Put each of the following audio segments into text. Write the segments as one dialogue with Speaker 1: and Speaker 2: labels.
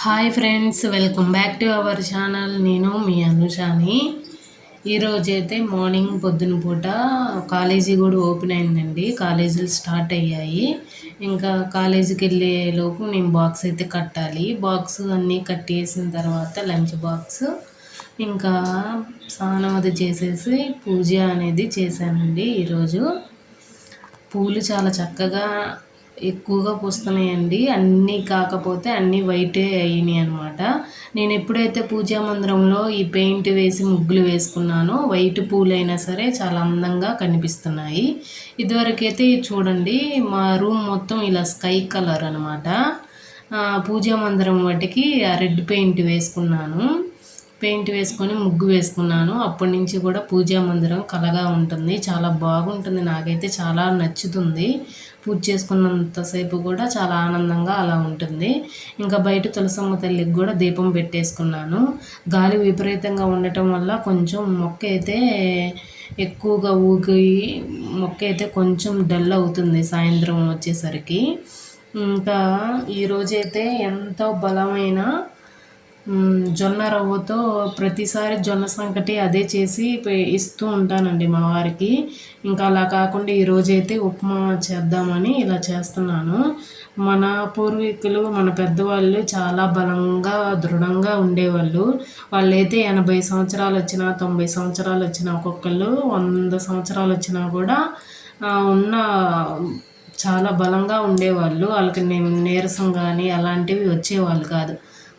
Speaker 1: Hi friends welcome back to our channel. నేను మీ అనుషాని. ఈరోజు అయితే మార్నింగ్ పొద్దున పూట కాలేజీ కూడా ఓపెన్ అయిందండి. కాలేజీలు స్టార్ట్ అయ్యాయి. ఇంకా కాలేజీకి వెళ్ళే లోపు నేను బాక్స్ అయితే కట్టాలి. బాక్స్ అన్నీ కట్టేసిన తర్వాత లంచ్ బాక్స్ ఇంకా స్నానం అది చేసేసి పూజ అనేది చేశానండి ఈరోజు. పూలు చాలా చక్కగా ఎక్కువగా పూస్తున్నాయండి. అన్నీ కాకపోతే అన్నీ వైటే అయినాయి అనమాట నేను ఎప్పుడైతే పూజా మందిరంలో ఈ పెయింట్ వేసి ముగ్గులు వేసుకున్నానో వైట్ పూలైనా సరే చాలా అందంగా కనిపిస్తున్నాయి. ఇదివరకైతే చూడండి మా రూమ్ మొత్తం ఇలా స్కై కలర్ అనమాట పూజా మందిరం వాటికి రెడ్ పెయింట్ వేసుకున్నాను. పెయింట్ వేసుకొని ముగ్గు వేసుకున్నాను. అప్పటి నుంచి కూడా పూజా మందిరం కలగా ఉంటుంది. చాలా బాగుంటుంది. నాకైతే చాలా నచ్చుతుంది. పూజ చేసుకున్నంతసేపు కూడా చాలా ఆనందంగా అలా ఉంటుంది. ఇంకా బయట తులసమ్మ తల్లికి కూడా దీపం పెట్టేసుకున్నాను. గాలి విపరీతంగా ఉండటం వల్ల కొంచెం మొక్క అయితే ఎక్కువగా ఊగి మొక్క అయితే కొంచెం డల్ అవుతుంది సాయంత్రం వచ్చేసరికి. ఇంకా ఈరోజైతే ఎంతో బలమైన జొన్న రవ్వతో ప్రతిసారి జొన్న సంకటి అదే చేసి ఇస్తూ ఉంటానండి మా వారికి. ఇంకా అలా కాకుండా ఈరోజైతే ఉప్మా చేద్దామని ఇలా చేస్తున్నాను. మన పూర్వీకులు మన పెద్దవాళ్ళు చాలా బలంగా దృఢంగా ఉండేవాళ్ళు. వాళ్ళైతే ఎనభై సంవత్సరాలు వచ్చినా తొంభై సంవత్సరాలు వచ్చినా ఒక్కొక్కళ్ళు వంద సంవత్సరాలు వచ్చినా కూడా ఉన్న చాలా బలంగా ఉండేవాళ్ళు. వాళ్ళకి నేను నీరసం కానీ అలాంటివి వచ్చేవాళ్ళు కాదు.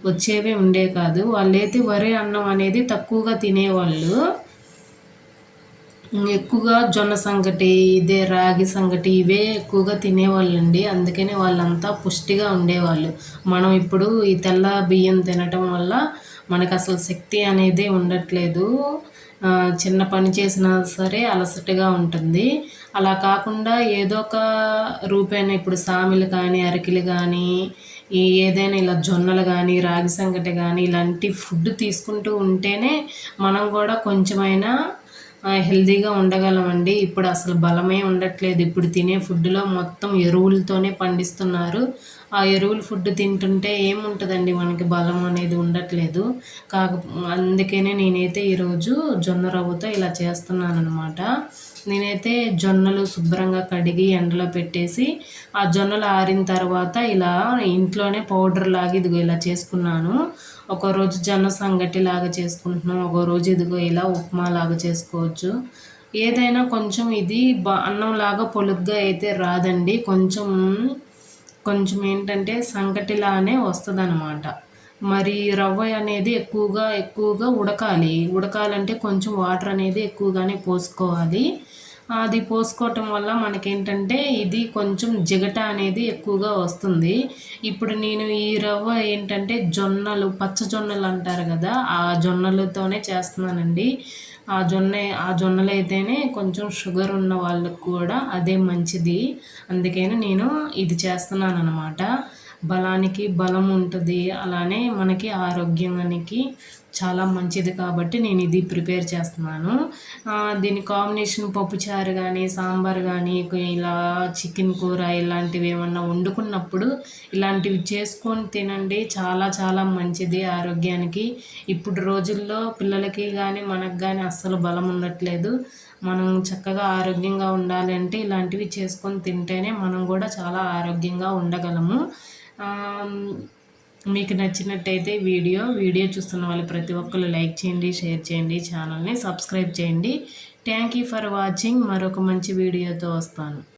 Speaker 1: వచ్చేవి ఉండే కాదు. వాళ్ళైతే వరి అన్నం అనేది తక్కువగా తినేవాళ్ళు. ఎక్కువగా జొన్న సంగటి ఇదే రాగి సంగటి ఇవే ఎక్కువగా తినేవాళ్ళు అండి అందుకనే వాళ్ళంతా పుష్టిగా ఉండేవాళ్ళు. మనం ఇప్పుడు ఈ తెల్ల బియ్యం తినటం వల్ల మనకు అసలు శక్తి అనేది ఉండట్లేదు. చిన్న పని చేసినా సరే అలసటగా ఉంటుంది. అలా కాకుండా ఏదో ఒక రూపేణ ఇప్పుడు సామిలు కానీ అరికిలు కానీ ఈ ఏదైనా ఇలా జొన్నలు కానీ రాగి సంగటి కానీ ఇలాంటి ఫుడ్ తీసుకుంటూ ఉంటేనే మనం కూడా కొంచెమైనా హెల్తీగా ఉండగలమండి. ఇప్పుడు అసలు బలమే ఉండట్లేదు. ఇప్పుడు తినే ఫుడ్లో మొత్తం ఎరువులతోనే పండిస్తున్నారు. ఆ ఎరువుల ఫుడ్ తింటుంటే ఏముంటుందండి? మనకి బలం అనేది ఉండట్లేదు. కాక అందుకనే నేనైతే ఈరోజు జొన్న రవ్వతో ఇలా చేస్తున్నాను అనమాట నేనైతే జొన్నలు శుభ్రంగా కడిగి ఎండలో పెట్టేసి ఆ జొన్నలు ఆరిన తర్వాత ఇలా ఇంట్లోనే పౌడర్ లాగా ఇదిగో ఇలా చేసుకున్నాను. ఒక రోజు జొన్న సంగటి లాగా చేసుకుంటున్నాం ఒక రోజు ఇదిగో ఇలా ఉప్మా లాగా చేసుకోవచ్చు. ఏదైనా కొంచెం ఇది బ అన్నంలాగా పొలుగ్గా అయితే రాదండి. కొంచెం కొంచెం ఏంటంటే సంకటిలానే వస్తుంది అనమాట మరి రవ్వ అనేది ఎక్కువగా ఎక్కువగా ఉడకాలి. ఉడకాలంటే కొంచెం వాటర్ అనేది ఎక్కువగానే పోసుకోవాలి. అది పోసుకోవటం వల్ల మనకేంటంటే ఇది కొంచెం జిగట అనేది ఎక్కువగా వస్తుంది. ఇప్పుడు నేను ఈ రవ్వ ఏంటంటే జొన్నలు పచ్చ జొన్నలు అంటారు కదా ఆ జొన్నలతోనే చేస్తున్నానండి. ఆ జొన్న ఆ జొన్నలు అయితేనే కొంచెం షుగర్ ఉన్న వాళ్ళకు కూడా అదే మంచిది. అందుకని నేను ఇది చేస్తున్నాను అనమాట బలానికి బలం ఉంటుంది అలానే మనకి ఆరోగ్యానికి చాలా మంచిది కాబట్టి నేను ఇది ప్రిపేర్ చేస్తున్నాను. దీని కాంబినేషన్ పప్పుచారు కానీ సాంబార్ కానీ ఇలా చికెన్ కూర ఇలాంటివి ఏమన్నా వండుకున్నప్పుడు ఇలాంటివి చేసుకొని తినండి. చాలా చాలా మంచిది ఆరోగ్యానికి. ఇప్పుడు రోజుల్లో పిల్లలకి కానీ మనకు కానీ అస్సలు బలం ఉండట్లేదు. మనం చక్కగా ఆరోగ్యంగా ఉండాలి అంటే ఇలాంటివి చేసుకొని తింటేనే మనం కూడా చాలా ఆరోగ్యంగా ఉండగలము. మీకు నచ్చినట్టయితే వీడియో వీడియో చూస్తున్న వాళ్ళు ప్రతి ఒక్కరు లైక్ చేయండి షేర్ చేయండి ఛానల్ని సబ్స్క్రైబ్ చేయండి. థ్యాంక్ యూ ఫర్ వాచింగ్ మరొక మంచి వీడియోతో వస్తాను.